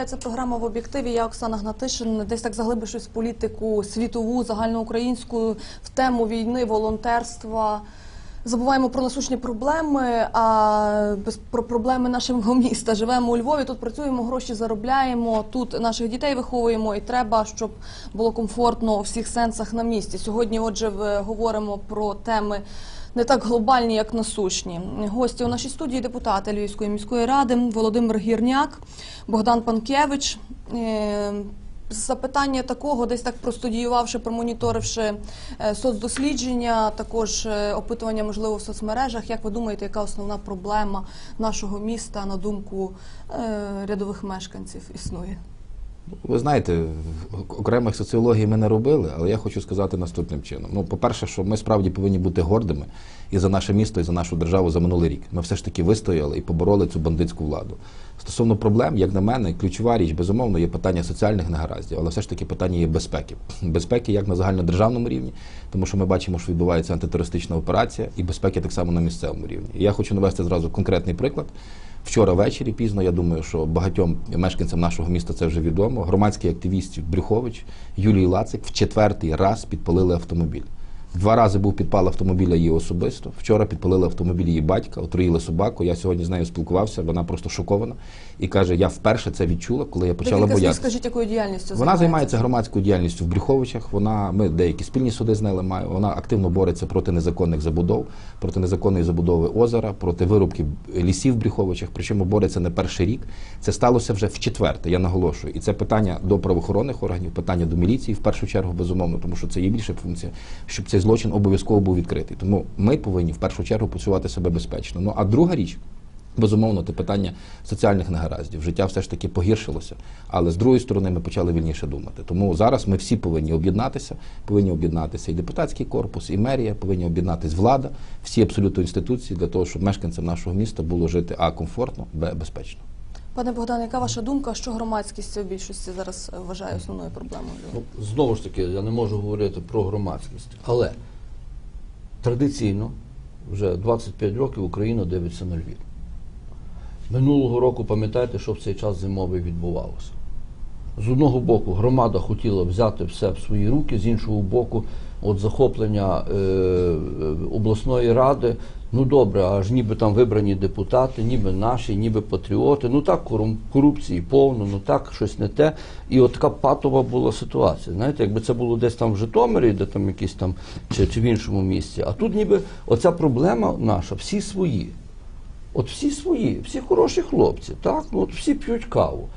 Вітаю, це програма в об'єктиві. Я Оксана Гнатишин. Десь так заглибившись в політику світову, загальноукраїнську, в тему війни, волонтерства. Забуваємо про насущні проблеми, а про проблеми нашого міста. Живемо у Львові, тут працюємо, гроші заробляємо. Тут наших дітей виховуємо, і треба, щоб було комфортно у всіх сенсах на місці. Сьогодні, отже, говоримо про теми не так глобальні, як насущні. Гості у нашій студії депутати Львівської міської ради Володимир Гірняк, Богдан Панкевич. Е, Запитання такого, десь так простудіювавши, промоніторивши е, соцдослідження, також е, опитування можливо в соцмережах. Як ви думаєте, яка основна проблема нашого міста на думку рядових мешканців існує? Ви знаєте, окремих соціологій ми не робили, але я хочу сказати наступним чином. Ну, по-перше, що ми справді повинні бути гордими і за наше місто, і за нашу державу за минулий рік. Ми все ж таки вистояли і побороли цю бандитську владу. Стосовно проблем, як на мене, ключова річ, безумовно, є питання соціальних негараздів, але все ж таки питання є безпеки. Безпеки як на загальнодержавному рівні, тому що ми бачимо, що відбувається антитерористична операція, і безпеки так само на місцевому рівні. І я хочу навести зразу конкретний приклад. Вчора ввечері пізно, я думаю, що багатьом мешканцям нашого міста це вже відомо. Громадський активіст Брюхович Юлій Лацик в четвертий раз підпалили автомобіль. Два рази був підпал автомобіля її особисто. Вчора підпалили автомобіль її батька, отруїли собаку. Я сьогодні з нею спілкувався. Вона просто шокована і каже: я вперше це відчула, коли я почала Декілька боятися. скажіть, якою діяльністю Вона займається громадською діяльністю в Брюховичах. Вона ми деякі спільні суди з нею маємо. Вона активно бореться проти незаконних забудов, проти незаконної забудови озера, проти вирубки лісів в Брюховичах. Причому бореться не перший рік. Це сталося вже в четверте. Я наголошую. І це питання до правоохоронних органів, питання до міліції в першу чергу, безумовно, тому що це є більша функція, щоб цей злочин обов'язково був відкритий. Тому ми повинні в першу чергу почувати себе безпечно. Ну а друга річ. Безумовно, це питання соціальних негараздів. Життя все ж таки погіршилося, але з другої сторони ми почали вільніше думати. Тому зараз ми всі повинні об'єднатися, повинні об'єднатися і депутатський корпус, і мерія, повинні об'єднатися влада, всі абсолютно інституції для того, щоб мешканцям нашого міста було жити а комфортно, б безпечно. Пане Богдане, яка ваша думка, що громадськість в більшості зараз е, вважає основною проблемою? Ну, знову ж таки, я не можу говорити про громадськість, але традиційно вже 25 років Україна дивиться на Львів. Минулого року пам'ятаєте, що в цей час зимовий відбувалося. З одного боку, громада хотіла взяти все в свої руки, з іншого боку, от захоплення е, е, обласної ради. Ну добре, аж ніби там вибрані депутати, ніби наші, ніби патріоти. Ну так корупції повно, ну так щось не те. І от така патова була ситуація. Знаєте, якби це було десь там в Житомирі, де там якісь там чи, чи в іншому місці. А тут ніби оця проблема наша, всі свої. От всі свої, всі хороші хлопці, так? Ну от всі п'ють каву.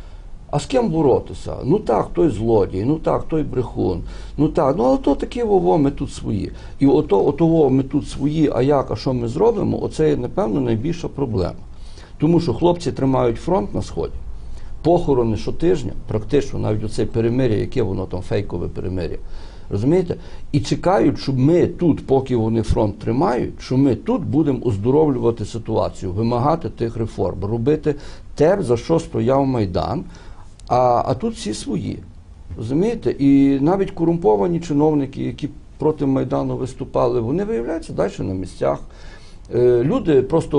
А з ким боротися? Ну так, той злодій, ну так, той брехун. Ну так, ну але то таке вово, ми тут свої. І ото, отого ми тут свої, а як, а що ми зробимо? Оце є, напевно, найбільша проблема. Тому що хлопці тримають фронт на сході. Похорони щотижня, практично навіть оце перемир'я, яке воно там фейкове перемир'я. Розумієте? І чекають, щоб ми тут, поки вони фронт тримають, що ми тут будемо оздоровлювати ситуацію, вимагати тих реформ, робити те, за що стояв Майдан. А, а тут всі свої. Розумієте? І навіть корумповані чиновники, які проти Майдану виступали, вони виявляються далі на місцях. Е, Люди просто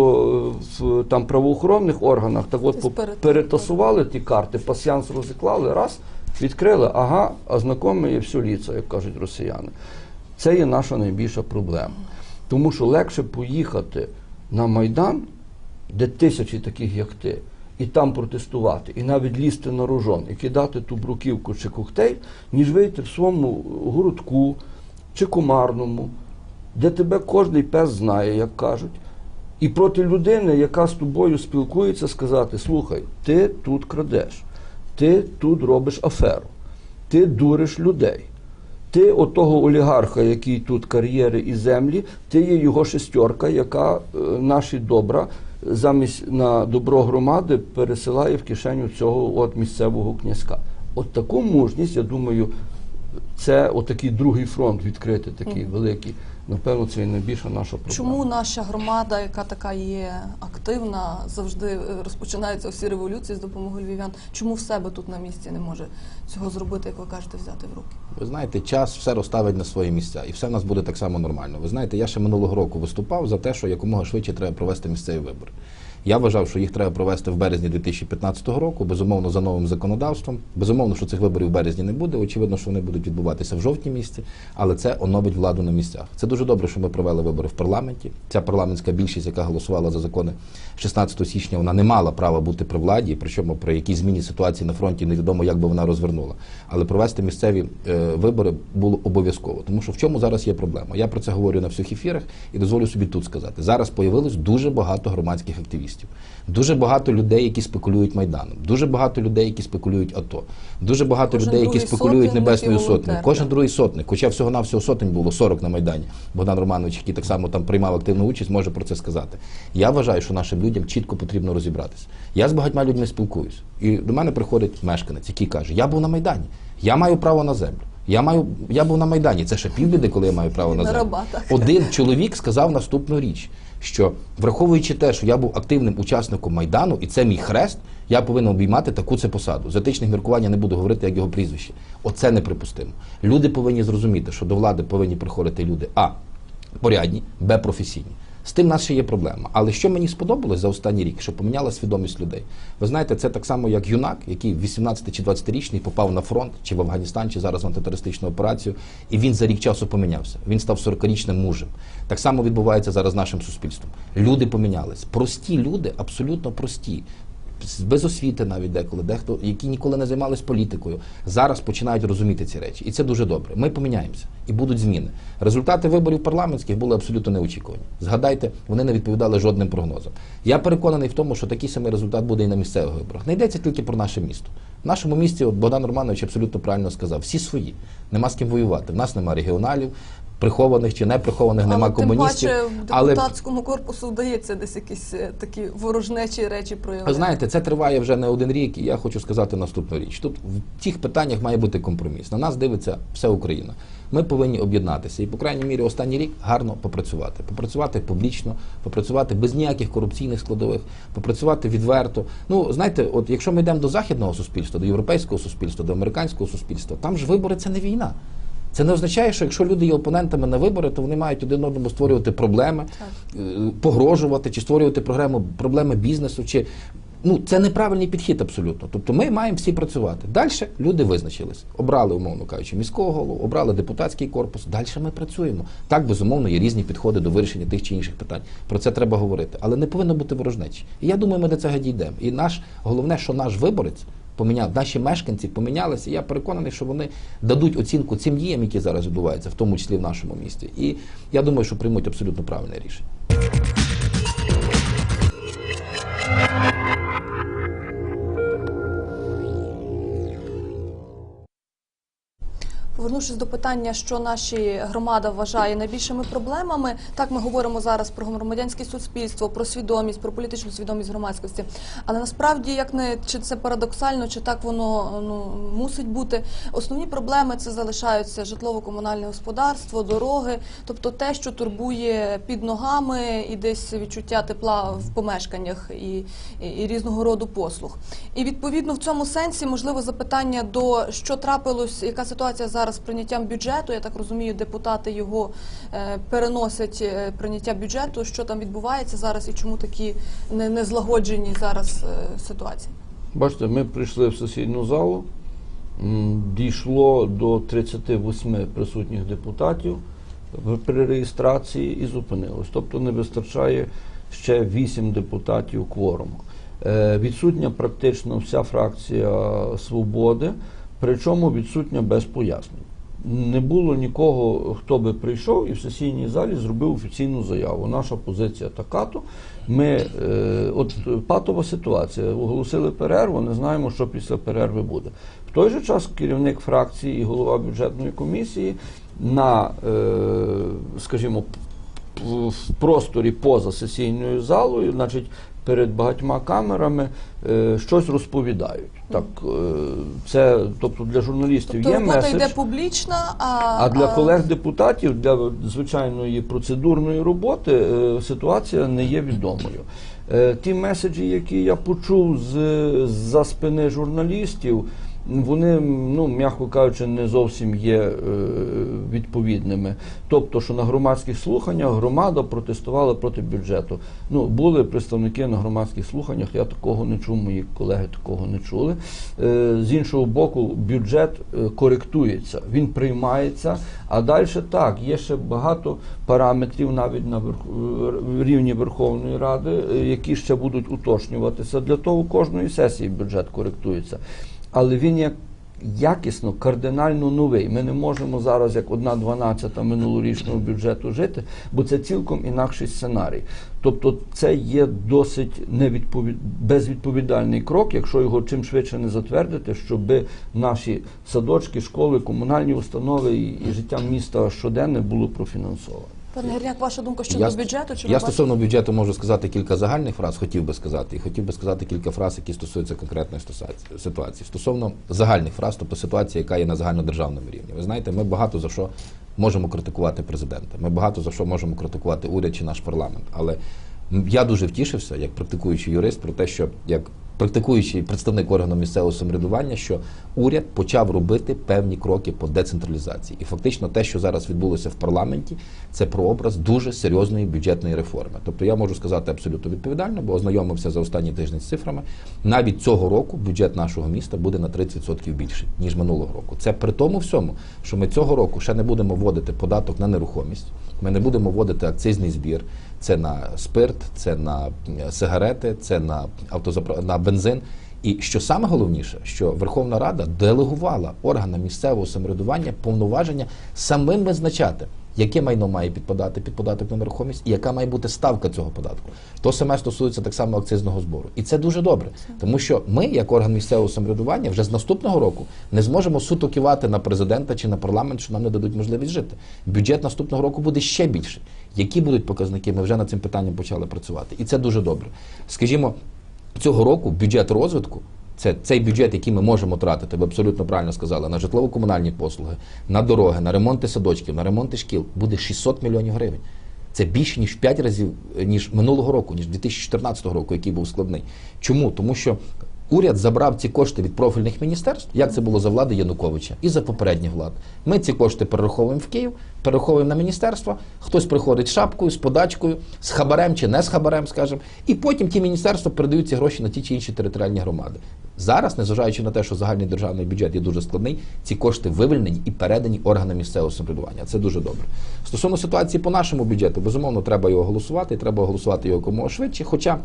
е, в там правоохоронних органах так от перетасували ті карти, пасьянс розіклали, раз, відкрили, ага, а знайоме є все ліце, як кажуть росіяни. Це є наша найбільша проблема. Тому що легше поїхати на Майдан, де тисячі таких, як ти, і там протестувати, і навіть лізти на рожон, і кидати ту бруківку чи коктейль, ніж вийти в своєму городку чи комарному, де тебе кожний пес знає, як кажуть. І проти людини, яка з тобою спілкується, сказати: слухай, ти тут крадеш, ти тут робиш аферу, ти дуриш людей. Ти от того олігарха, який тут кар'єри і землі, ти є його шестерка, яка е, наші добра замість на добро громади пересилає в кишеню цього от місцевого князька. От таку мужність, я думаю, це отакий другий фронт відкрити, такий великий. Напевно, це і найбільша наша проблема. Чому наша громада, яка така є активна, завжди е, розпочинаються всі революції з допомогою львів'ян? Чому в себе тут на місці не може цього зробити, як ви кажете, взяти в руки? Ви знаєте, час все розставить на свої місця, і все в нас буде так само нормально. Ви знаєте, я ще минулого року виступав за те, що якомога швидше треба провести місцеві вибори. Я вважав, що їх треба провести в березні 2015 року, безумовно, за новим законодавством. Безумовно, що цих виборів в березні не буде. Очевидно, що вони будуть відбуватися в жовтні місяці, але це оновить владу на місцях. Це дуже добре, що ми провели вибори в парламенті. Ця парламентська більшість, яка голосувала за закони 16 січня, вона не мала права бути при владі, причому при якій зміні ситуації на фронті невідомо, як би вона розвернула. Але провести місцеві е, вибори було обов'язково. Тому що в чому зараз є проблема? Я про це говорю на всіх ефірах і дозволю собі тут сказати. Зараз появилось дуже багато громадських активістів, дуже багато людей, які спекулюють майданом, дуже багато людей, які спекулюють АТО, дуже багато Кожен людей, які спекулюють небесною сотнею. Кожен другий сотник, хоча всього навсього сотень було 40 на майдані. Богдан Романович, який так само там приймав активну участь, може про це сказати. Я вважаю, що нашим людям чітко потрібно розібратися. Я з багатьма людьми спілкуюсь, і до мене приходить мешканець, який каже: Я був на майдані, я маю право на землю. Я маю, я був на майдані. Це ще півбіди, коли я маю право На землю. Один чоловік сказав наступну річ, що враховуючи те, що я був активним учасником майдану, і це мій хрест, я повинен обіймати таку це посаду. З етичних міркувань я не буду говорити, як його прізвище. Оце неприпустимо. Люди повинні зрозуміти, що до влади повинні приходити люди а порядні, б професійні. З тим ще є проблема. Але що мені сподобалось за останній рік, що поміняла свідомість людей. Ви знаєте, це так само, як юнак, який 18 чи 20-річний попав на фронт, чи в Афганістан, чи зараз в антитерористичну операцію, і він за рік часу помінявся. Він став 40-річним мужем. Так само відбувається зараз нашим суспільством. Люди помінялись. Прості люди, абсолютно прості. Без освіти навіть деколи, дехто, які ніколи не займались політикою, зараз починають розуміти ці речі. І це дуже добре. Ми поміняємося і будуть зміни. Результати виборів парламентських були абсолютно неочікувані. Згадайте, вони не відповідали жодним прогнозам. Я переконаний в тому, що такий самий результат буде і на місцевих виборах. Не йдеться тільки про наше місто. В нашому місті, от Богдан Романович абсолютно правильно сказав, всі свої. Нема з ким воювати. В нас нема регіоналів, прихованих чи неприхованих, нема Але тим комуністів. паче в Але депутатському корпусу вдається десь якісь е, такі ворожнечі речі проявляти. Ви знаєте, це триває вже не один рік, і я хочу сказати наступну річ. Тут в цих питаннях має бути компроміс. На нас дивиться вся Україна. Ми повинні об'єднатися і, по крайній мірі, останній рік гарно попрацювати. Попрацювати публічно, попрацювати без ніяких корупційних складових, попрацювати відверто. Ну, знаєте, от якщо ми йдемо до західного суспільства, до європейського суспільства, до американського суспільства, там ж вибори це не війна. Це не означає, що якщо люди є опонентами на вибори, то вони мають один одному створювати проблеми, е, погрожувати чи створювати програми, проблеми бізнесу. Чи ну це неправильний підхід абсолютно. Тобто ми маємо всі працювати. Далі люди визначились, обрали, умовно кажучи, міського голову, обрали депутатський корпус. Далі ми працюємо. Так, безумовно, є різні підходи до вирішення тих чи інших питань. Про це треба говорити, але не повинно бути ворожнечі. І я думаю, ми до цього дійдемо. І наш головне, що наш виборець поміняв, наші мешканці помінялися. Я переконаний, що вони дадуть оцінку цим діям, які зараз відбуваються, в тому числі в нашому місті. І я думаю, що приймуть абсолютно правильне рішення. Повернувшись до питання, що наші громада вважає найбільшими проблемами, так ми говоримо зараз про громадянське суспільство, про свідомість, про політичну свідомість громадськості. Але насправді, як не чи це парадоксально, чи так воно ну мусить бути. Основні проблеми це залишаються житлово-комунальне господарство, дороги, тобто те, що турбує під ногами, і десь відчуття тепла в помешканнях і, і, і різного роду послуг. І відповідно в цьому сенсі можливо запитання до що трапилось, яка ситуація зараз з прийняттям бюджету. Я так розумію, депутати його е, переносять е, прийняття бюджету. Що там відбувається зараз і чому такі не, незлагоджені зараз е, ситуації? Бачите, ми прийшли в сесійну залу, дійшло до 38 присутніх депутатів при реєстрації і зупинилось. Тобто не вистачає ще 8 депутатів кворуму. Відсутня практично вся фракція свободи, причому відсутня без пояснень. Не було нікого, хто би прийшов і в сесійній залі зробив офіційну заяву. Наша позиція така-то. Ми, е, от патова ситуація. Оголосили перерву, не знаємо, що після перерви буде. В той же час керівник фракції і голова бюджетної комісії на, е, скажімо, в просторі поза сесійною залою, значить, перед багатьма камерами е, щось розповідають. Так, е, це, тобто для журналістів Тобто є робота меседж. йде публічна, а, А для колег-депутатів, для звичайної процедурної роботи е, ситуація не є відомою. Е, Ті меседжі, які я почув з, за спини журналістів, вони, ну м'яко кажучи, не зовсім є е, відповідними. Тобто, що на громадських слуханнях громада протестувала проти бюджету. Ну, були представники на громадських слуханнях, я такого не чув, мої колеги такого не чули. Е, з іншого боку, бюджет е, коректується, він приймається, а далі так, є ще багато параметрів навіть на рівні Верховної Ради, які ще будуть уточнюватися. Для того кожної сесії бюджет коректується. Але він як якісно, кардинально новий. Ми не можемо зараз як одна дванадцята минулорічного бюджету жити, бо це цілком інакший сценарій. Тобто це є досить невідповід... безвідповідальний крок, якщо його чим швидше не затвердити, щоб наші садочки, школи, комунальні установи і, життя міста щоденне було профінансоване. Пане Герняк, ваша думка щодо Я бюджету? Чи я стосовно бюджету можу сказати кілька загальних фраз, хотів би сказати, і хотів би сказати кілька фраз, які стосуються конкретної ситуації. Стосовно загальних фраз, тобто ситуації, яка є на загальнодержавному рівні. Ви знаєте, ми багато за що можемо критикувати президента. Ми багато за що можемо критикувати уряд чи наш парламент. Але я дуже втішився, як практикуючий юрист, про те, що як практикуючий представник органу місцевого самоврядування, що уряд почав робити певні кроки по децентралізації. І фактично те, що зараз відбулося в парламенті, це прообраз дуже серйозної бюджетної реформи. Тобто я можу сказати абсолютно відповідально, бо ознайомився за останні тижні з цифрами. Навіть цього року бюджет нашого міста буде на 30% більший, ніж минулого року. Це при тому всьому, що ми цього року ще не будемо вводити податок на нерухомість, ми не будемо вводити акцизний збір. Це на спирт, це на сигарети, це на автозапра... на бензин. І що саме головніше, що Верховна Рада делегувала органам місцевого самоврядування повноваження самим визначати, яке майно має підпадати під податок на нерухомість і яка має бути ставка цього податку. То саме стосується так само акцизного збору. І це дуже добре, тому що ми, як орган місцевого самоврядування, вже з наступного року не зможемо суто кивати на президента чи на парламент, що нам не дадуть можливість жити. Бюджет наступного року буде ще більший. Які будуть показники? Ми вже над цим питанням почали працювати, і це дуже добре. Скажімо, цього року бюджет розвитку. Це цей бюджет, який ми можемо тратити, ви абсолютно правильно сказали, на житлово-комунальні послуги, на дороги, на ремонти садочків, на ремонти шкіл буде 600 мільйонів гривень. Це більше ніж в 5 разів ніж минулого року, ніж 2014 року, який був складний. Чому? Тому що уряд забрав ці кошти від профільних міністерств, як це було за влади Януковича і за попередніх влад. Ми ці кошти перераховуємо в Київ, перераховуємо на міністерство. Хтось приходить з шапкою, з подачкою, з хабарем чи не з хабарем, скажімо, і потім ті міністерства передають ці гроші на ті чи інші територіальні громади. Зараз, незважаючи на те, що загальний державний бюджет є дуже складний, ці кошти вивільнені і передані органам місцевого самоврядування. Це дуже добре. Стосовно ситуації по нашому бюджету, безумовно, треба його голосувати, і треба голосувати його якомога швидше. Хоча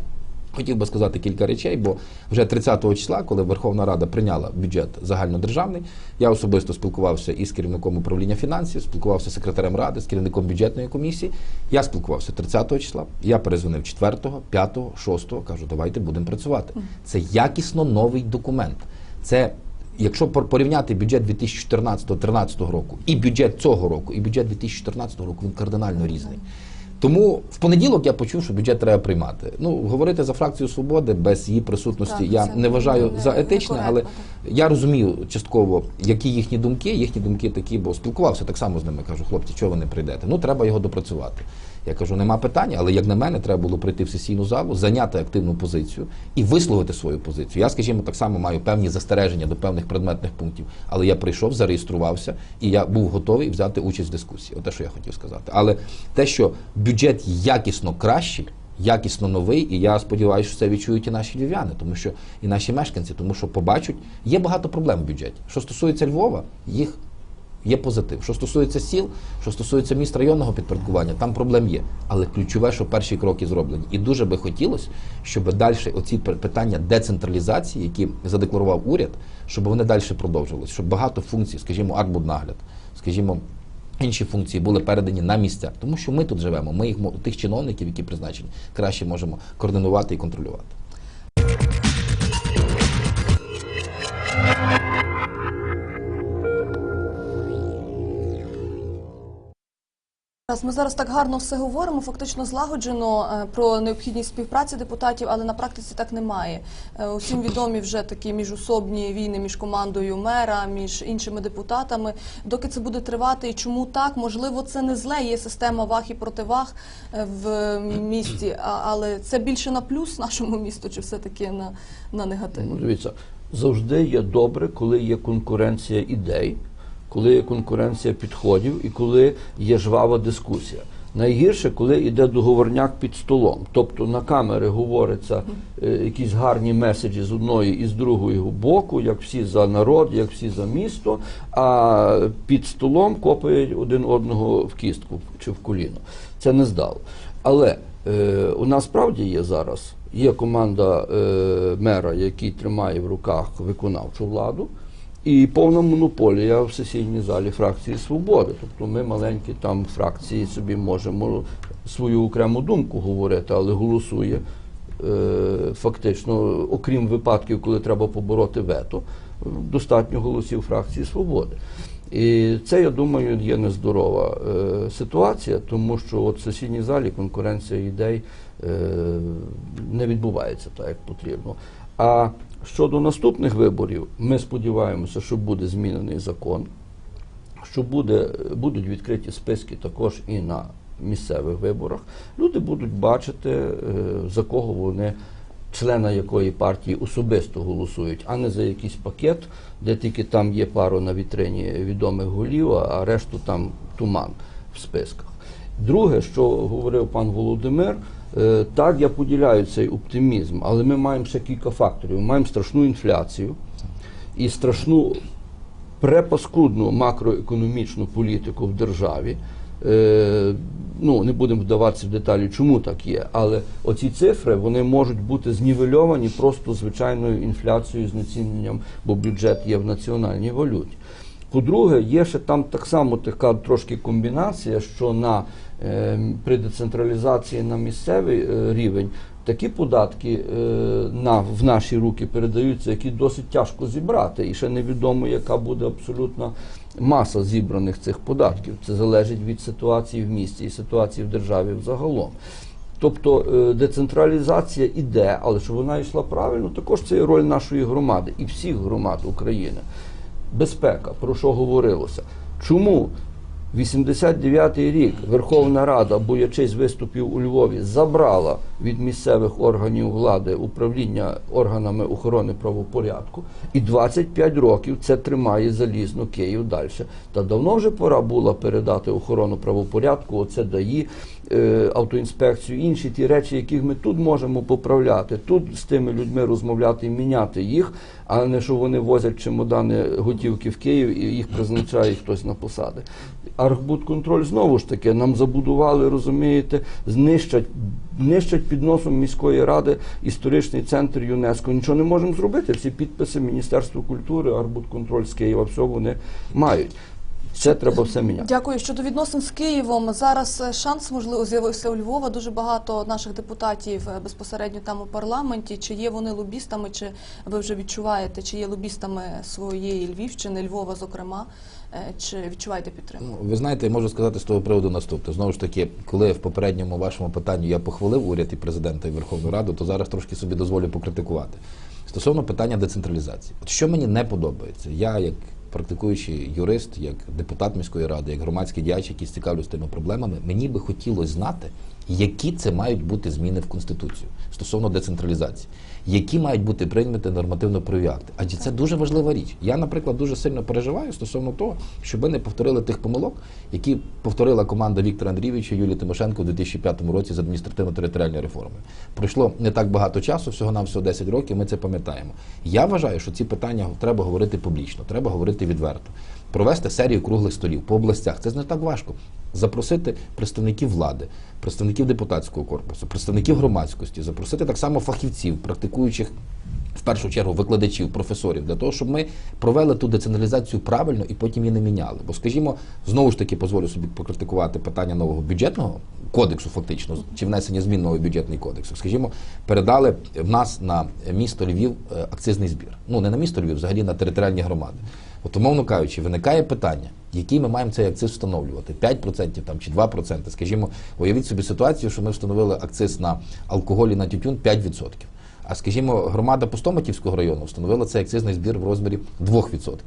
Хотів би сказати кілька речей, бо вже 30 числа, коли Верховна Рада прийняла бюджет загальнодержавний, я особисто спілкувався із керівником управління фінансів, спілкувався з секретарем ради, з керівником бюджетної комісії. Я спілкувався 30 числа. Я перезвонив 4, 5, 6, кажу, давайте будемо працювати. Це якісно новий документ. Це Якщо пор- порівняти бюджет 2014-2013 року і бюджет цього року, і бюджет 2014 року, він кардинально різний. Тому в понеділок я почув, що бюджет треба приймати. Ну, говорити за фракцію свободи без її присутності Так, я не вважаю не- за не етичне, але я розумію частково, які їхні думки. Їхні думки такі, бо спілкувався так само з ними. Кажу, хлопці, чого ви не прийдете? Ну треба його допрацювати. Я кажу, нема питань, але як на мене, треба було прийти в сесійну залу, зайняти активну позицію і висловити свою позицію. Я, скажімо, так само маю певні застереження до певних предметних пунктів, але я прийшов, зареєструвався і я був готовий взяти участь в дискусії. Оте, що я хотів сказати. Але те, що бюджет якісно кращий. Якісно новий, і я сподіваюся, що це відчують і наші львів'яни, тому що і наші мешканці, тому що побачать, є багато проблем в бюджеті. Що стосується Львова, їх є позитив. Що стосується сіл, що стосується міст районного підпорядкування, там проблем є. Але ключове, що перші кроки зроблені. І дуже би хотілося, щоб далі оці питання децентралізації, які задекларував уряд, щоб вони далі продовжувалися, щоб багато функцій, скажімо, арбуднагляд, скажімо. Інші функції були передані на місця, тому що ми тут живемо. Ми їх тих чиновників, які призначені, краще можемо координувати і контролювати. Ми зараз так гарно все говоримо, фактично злагоджено е, про необхідність співпраці депутатів, але на практиці так немає. Е, Усім відомі вже такі міжусобні війни між командою мера, між іншими депутатами. Доки це буде тривати, і чому так? Можливо, це не зле. Є система ваг і противаг е, в місті, але це більше на плюс нашому місту, чи все таки на, на негатив? Ну, дивіться, завжди є добре, коли є конкуренція ідей, коли є конкуренція підходів і коли є жвава дискусія. Найгірше, коли йде договорняк під столом. Тобто на камери говоряться е, якісь гарні меседжі з одної і з другої боку, як всі за народ, як всі за місто, а під столом копають один одного в кістку чи в коліно. Це не здало. Але е, у нас справді є зараз є команда е, мера, який тримає в руках виконавчу владу. І повна монополія в сесійній залі фракції Свободи. Тобто ми маленькі там фракції собі можемо свою окрему думку говорити, але голосує е, фактично, окрім випадків, коли треба побороти вето, достатньо голосів фракції Свободи. І це, я думаю, є нездорова е, ситуація, тому що от в сесійній залі конкуренція ідей е, не відбувається так, як потрібно. А щодо наступних виборів, ми сподіваємося, що буде змінений закон, що буде, будуть відкриті списки також і на місцевих виборах. Люди будуть бачити, е, за кого вони, члена якої партії особисто голосують, а не за якийсь пакет, де тільки там є пару на вітрині відомих голів, а решту там туман в списках. Друге, що говорив пан Володимир, так я поділяю цей оптимізм, але ми маємо ще кілька факторів. Ми маємо страшну інфляцію і страшну препаскудну макроекономічну політику в державі. Е, ну, не будемо вдаватися в деталі, чому так є, але оці цифри вони можуть бути знівельовані просто звичайною інфляцією, знеціненням, бо бюджет є в національній валюті. По-друге, є ще там так само така трошки комбінація, що на, е, при децентралізації на місцевий е, рівень такі податки е, в наші руки передаються, які досить тяжко зібрати. І ще невідомо, яка буде абсолютна маса зібраних цих податків. Це залежить від ситуації в місті і ситуації в державі взагалом. Тобто е, децентралізація іде, але щоб вона йшла правильно, також це є роль нашої громади і всіх громад України. Безпека, про що говорилося. Чому 89-й рік Верховна Рада, боячись виступів у Львові, забрала від місцевих органів влади управління органами охорони правопорядку, і 25 років це тримає залізно Київ далі. Та давно вже пора була передати охорону правопорядку, оце ДАІ, е, автоінспекцію, інші ті речі, яких ми тут можемо поправляти, тут з тими людьми розмовляти і міняти їх, а не що вони возять чемодани готівки в Київ і їх призначає хтось на посади. Архбудконтроль знову ж таки нам забудували, розумієте, знищать, нищать під носом міської ради історичний центр ЮНЕСКО. Нічого не можемо зробити. Ці підписи Міністерства культури, Архбудконтроль з Києва, все вони мають. Це треба все міняти. Дякую. Щодо відносин з Києвом, зараз е, шанс можливо з'явився у Львова. Дуже багато наших депутатів е, безпосередньо там у парламенті. Чи є вони лобістами, чи ви вже відчуваєте, чи є лобістами своєї Львівщини, Львова, зокрема, Е, чи відчуваєте підтримку? Ну, ви знаєте, можу сказати з того приводу наступне. Знову ж таки, коли в попередньому вашому питанні я похвалив уряд і президента і Верховну Раду, то зараз трошки собі дозволю покритикувати. Стосовно питання децентралізації, от що мені не подобається, я як практикуючий юрист, як депутат міської ради, як громадський діяч, який цікавлюсь тими проблемами, мені би хотілося знати, які це мають бути зміни в конституцію стосовно децентралізації, які мають бути прийняті нормативно-правові акти. Адже це дуже важлива річ. Я, наприклад, дуже сильно переживаю стосовно того, щоб ми не повторили тих помилок, які повторила команда Віктора Андрійовича Юлії Тимошенко у 2005 році з адміністративно-територіальної реформи. Пройшло не так багато часу, всього нам всього 10 років. Ми це пам'ятаємо. Я вважаю, що ці питання треба говорити публічно, треба говорити відверто. Провести серію круглих столів по областях. Це не так важко. Запросити представників влади, представників депутатського корпусу, представників громадськості, запросити так само фахівців, практикуючих в першу чергу викладачів, професорів, для того, щоб ми провели ту децентралізацію правильно і потім її не міняли. Бо, скажімо, знову ж таки дозволю собі покритикувати питання нового бюджетного кодексу, фактично, чи внесення змін новий бюджетний кодекс. Скажімо, передали в нас на місто Львів е, акцизний збір. Ну не на місто Львів, взагалі на територіальні громади. От, умовно кажучи, виникає питання, який ми маємо цей акциз встановлювати? 5% там, чи 2%. Скажімо, уявіть собі ситуацію, що ми встановили акциз на алкоголь і на тютюн 5%. А скажімо, громада Пустоматівського району встановила цей акцизний збір в розмірі 2%.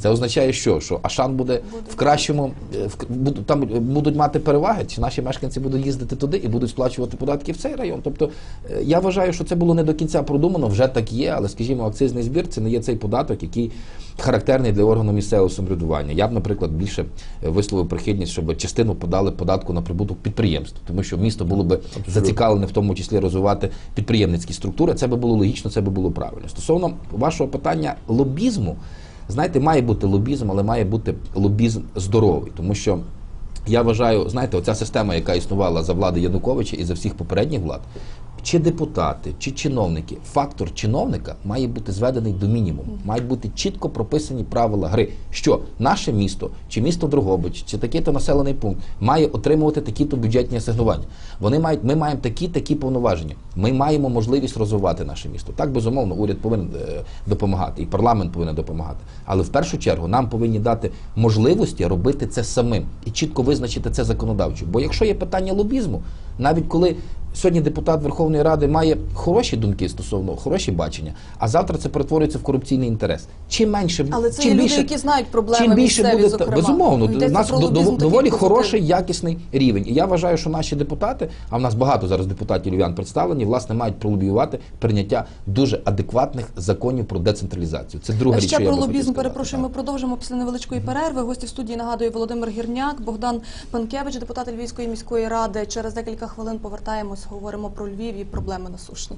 Це означає, що, що Ашан буде в кращому, е, в, буду- там будуть мати переваги, чи наші мешканці будуть їздити туди і будуть сплачувати податки в цей район. Тобто е, я вважаю, що це було не до кінця продумано, вже так є, але скажімо, акцизний збір це не є цей податок, який характерний для органу місцевого самоврядування. Я б, наприклад, більше е, висловив прихильність, щоб частину подали податку на прибуток підприємств, тому що місто було би зацікавлене в тому числі розвивати підприємницькі структури. Це би було логічно, це би було правильно. Стосовно вашого питання лобізму, знаєте, має бути лобізм, але має бути лобізм здоровий, тому що. Я вважаю, знаєте, оця система, яка існувала за влади Януковича і за всіх попередніх влад, чи депутати, чи чиновники, фактор чиновника має бути зведений до мінімуму. Мають бути чітко прописані правила гри, що наше місто, чи місто Дрогобич, чи такий-то населений пункт має отримувати такі-то бюджетні асигнування. Вони мають, ми маємо такі такі повноваження. Ми маємо можливість розвивати наше місто. Так безумовно, уряд повинен е, допомагати, і парламент повинен допомагати. Але в першу чергу нам повинні дати можливості робити це самим і чітко визначити це законодавчо. Бо якщо є питання лобізму, навіть коли сьогодні депутат Верховної Ради має хороші думки стосовно хороші бачення, а завтра це перетворюється в корупційний інтерес. Чим менше Але це чим люди, більше, які знають проблеми чим більше місцеві, буде зокрема. безумовно, у нас лобізм доволі хороший якісний рівень. І я вважаю, що наші депутати, а в нас багато зараз депутатів львів'ян представлені, власне, мають пролобіювати прийняття дуже адекватних законів про децентралізацію. Це друга річ, Ще що про лобізм перепрошую. Ми продовжимо після невеличкої перерви. Гості в студії нагадую Володимир Гірняк, Богдан Панкевич, депутат Львівської міської ради. Через декілька хвилин повертаємось, говоримо про Львів і проблеми насущні.